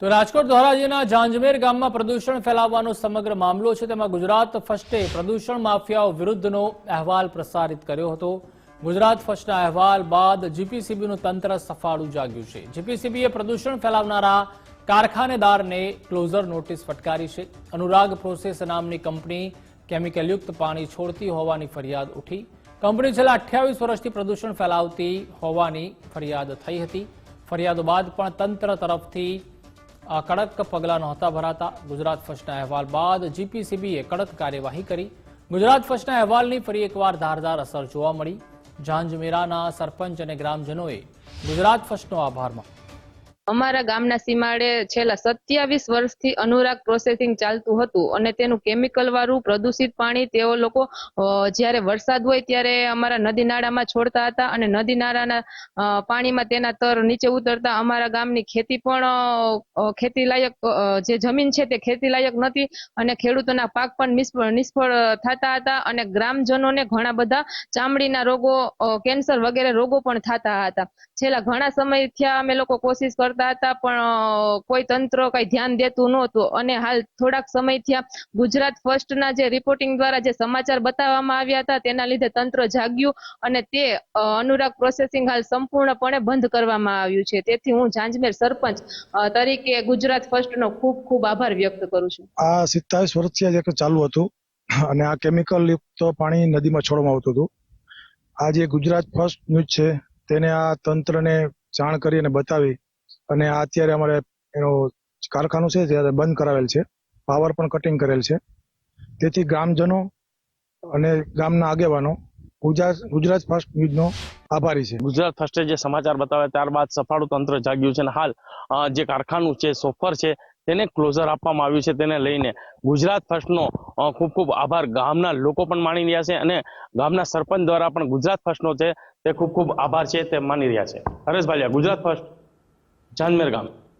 તો રાજકોટ ધોરાજીના જાંજમેર ગામમાં પ્રદૂષણ ફેલાવવાનો સમગ્ર મામલો છે. તેમાં ગુજરાત ફર્સ્ટે પ્રદૂષણ માફિયાઓ વિરુદ્ધનો અહેવાલ પ્રસારિત કર્યો હતો. ગુજરાત ફર્સ્ટના અહેવાલ બાદ જીપીસીબીનું તંત્ર સફાળું જાગ્યું છે. જીપીસીબીએ પ્રદૂષણ ફેલાવનારા કારખાનેદારને ક્લોઝર નોટિસ ફટકારી છે. અનુરાગ પ્રોસેસ નામની કંપની કેમિકલયુક્ત પાણી છોડતી હોવાની ફરિયાદ ઉઠી. કંપની છેલ્લા અઠ્યાવીસ વર્ષથી પ્રદૂષણ ફેલાવતી હોવાની ફરિયાદ થઈ હતી. ફરિયાદો બાદ પણ તંત્ર તરફથી આ કડક પગલાં નહોતા ભરાતા ગુજરાત ફર્સ્ટના અહેવાલ બાદ જીપીસીબીએ કડક કાર્યવાહી કરી. ગુજરાત ફર્સ્ટના અહેવાલની ફરી એકવાર ધારદાર અસર જોવા મળી. ઝાંઝમેરાના સરપંચ અને ગ્રામજનોએ ગુજરાત ફર્સ્ટનો આભાર માન્યો. અમારા ગામના સીમાડે છેલ્લા સત્યાવીસ વર્ષથી અનુરાગ પ્રોસેસિંગ ચાલતું હતું અને તેનું કેમિકલ વાળું પ્રદૂષિત પાણી તેઓ લોકો જ્યારે વરસાદ હોય ત્યારે અમારા નદી નાળામાં છોડતા હતા અને નદી નાળાના પાણીમાં તેના તર નીચે ઉતરતા અમારા ગામની ખેતી પણ ખેતી લાયક જે જમીન છે તે ખેતી લાયક નથી અને ખેડૂતોના પાક પણ નિષ્ફળ થતા હતા અને ગ્રામજનોને ઘણા બધા ચામડીના રોગો કેન્સર વગેરે રોગો પણ થતા હતા. છેલ્લા ઘણા સમયથી અમે લોકો કોશિશ કરતા હતા પણ કોઈ તંત્ર કઈ ધ્યાન દેતું નહોતું. અને હાલ થોડાક સમયથી આ ગુજરાત ફર્સ્ટના જે રિપોર્ટિંગ દ્વારા જે સમાચાર બતાવવામાં આવ્યા હતા, તેના લીધે તંત્ર જાગ્યું અને તે અનુરાગ પ્રોસેસિંગ હાલ સંપૂર્ણપણે બંધ કરવામાં આવ્યું છે. તેથી હું ઝાંઝમેર સરપંચ તરીકે ગુજરાત ફર્સ્ટનો ખૂબ ખૂબ આભાર વ્યક્ત કરું છું. આ સિત્તાવીસ વર્ષથી ચાલુ હતું અને આ કેમિકલ યુક્ત પાણી નદીમાં છોડવામાં આવતું હતું. આ જે ગુજરાત ફર્સ્ટ ન્યૂઝ છે, તેને આ તંત્રને જાણ કરી અને બતાવી અને આ અત્યારે અમારે એનો કારખાનું છે, જે બંધ કરાવેલ છે. પાવર પણ કટિંગ કરેલ છે. તેથી ગ્રામજનો અને ગામના આગેવાનો ગુજરાત ગુજરાત ફર્સ્ટ ન્યૂઝનો આભારી છે. ગુજરાત ફર્સ્ટે જે સમાચાર બતાવ્યા ત્યારબાદ સફાળું તંત્ર જાગ્યું છે અને હાલ જે કારખાનું છે, સોફર છે, તેને ક્લોઝર આપવામાં આવ્યું છે તેને લઈને ગુજરાત ફર્સ્ટનો ખૂબ ખૂબ આભાર. ગામના લોકો પણ માની રહ્યા છે અને ગામના સરપંચ દ્વારા પણ ગુજરાત ફર્સ્ટનો છે તે ખૂબ ખૂબ આભાર છે તે માની રહ્યા છે. હરેશ ભાલિયા ગુજરાત ફર્સ્ટ જાનમેર ગામ.